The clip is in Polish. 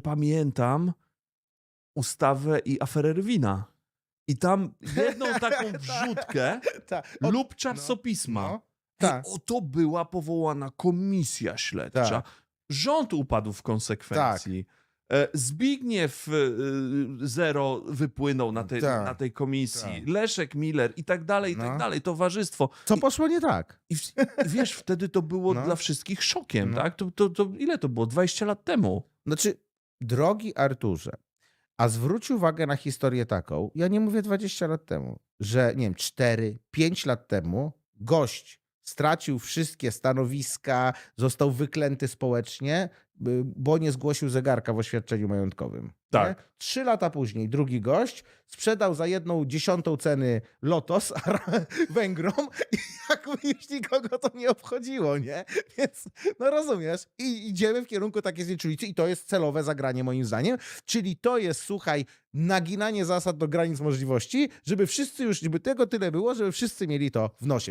pamiętam ustawę i aferę Rwina. I tam jedną taką wrzutkę Tak. O, lub czasopisma. no, I tak. oto była powołana komisja śledcza. Tak. Rząd upadł w konsekwencji. E, Zbigniew e, Zero wypłynął na, tej Tak. na tej komisji. Tak. Leszek Miller i tak dalej, i tak No. dalej. Towarzystwo. Co poszło nie tak? i wiesz, wtedy to było No. dla wszystkich szokiem, No. tak? To, to, to ile to było? 20 lat temu. Znaczy, drogi Arturze, a zwróć uwagę na historię taką, ja nie mówię 20 lat temu, że nie wiem, 4, 5 lat temu gość stracił wszystkie stanowiska, został wyklęty społecznie, y, bo nie zgłosił zegarka w oświadczeniu majątkowym. Tak. Nie? Trzy lata później drugi gość sprzedał za jedną dziesiątą ceny Lotos Węgrom i jakby już nikogo to nie obchodziło, nie? Więc, no rozumiesz, i idziemy w kierunku takiej znieczulicy i to jest celowe zagranie moim zdaniem, czyli to jest, słuchaj, naginanie zasad do granic możliwości, żeby wszyscy już, żeby tego tyle było, żeby wszyscy mieli to w nosie.